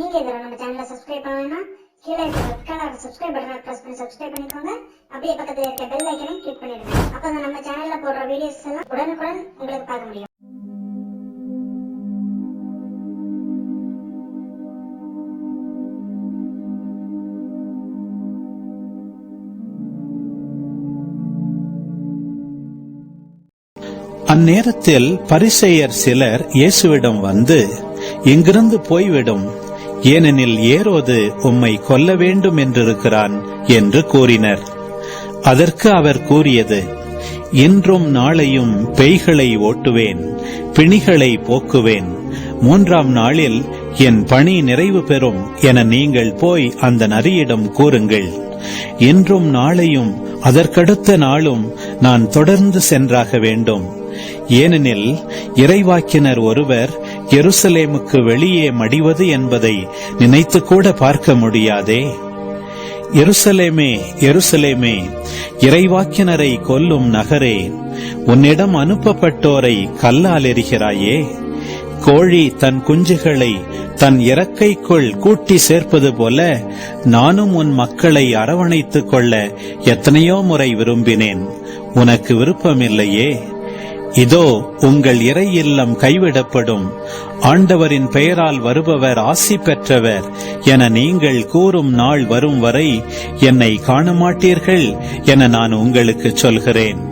நீங்க இதில் நம்ம சேனலை சப்ஸ்கிரைப் பண்ணலைன்னா கீழே இருக்க ரெட் கலர் சப்ஸ்கிரைப் பட்டனை ப்ரெஸ் பண்ணி சப்ஸ்கிரைப் பண்ணிக்கோங்க. அப்படியே பக்கத்தில் இருக்க பெல் ஐக்கனையும் கிளிக் பண்ணிடுங்க. அப்போ நம்ம சேனலில் போடுற வீடியோஸ் எல்லாம் உடனுக்குடன் உங்களுக்கு பார்க்க முடியும். அந்நேரத்தில் பரிசேயர் சிலர் இயேசுவிடம் வந்து இங்கிருந்து போய்விடும். ஏனெனில் ஏரோது உம்மை கொல்ல வேண்டும் என்றிருக்கிறான் என்று கூறினர். அதற்கு அவர் கூறியது இன்றும் நாளையும் பேய்களை ஓட்டுவேன் பிணிகளை போக்குவேன். மூன்றாம் நாளில் என் பணி நிறைவு பெறும் என நீங்கள் போய் அந்த நரியிடம் கூறுங்கள். இன்றும் நாளையும் அதற்கடுத்த நாளும் நான் தொடர்ந்து சென்றாக வேண்டும். ஏனெனில் இறைவாக்கினர் ஒருவர் எருசலேமுக்கு வெளியே மடிவது என்பதை நினைத்து கூட பார்க்க முடியாதே. எருசலேமே எருசலேமே இறைவாக்கினரை கொல்லும் நகரே உன்னிடம் அனுப்பப்பட்டோரை கல்லால் எறிகிறாயே கோழி தன் குஞ்சுகளை தன் இறக்கைக்குள் கூட்டி சேர்ப்பது போல நானும் உன் மக்களை அரவணைத்துக் கொள்ள எத்தனையோ முறை விரும்பினேன். உனக்கு விருப்பமில்லையே. இதோ உங்கள் இறை இல்லம் கைவிடப்படும். ஆண்டவரின் பெயரால் வருபவர் ஆசி பெற்றவர் என நீங்கள் கூறும் நாள் வரும் வரை என்னை காண மாட்டீர்கள் என நான் உங்களுக்கு சொல்கிறேன்.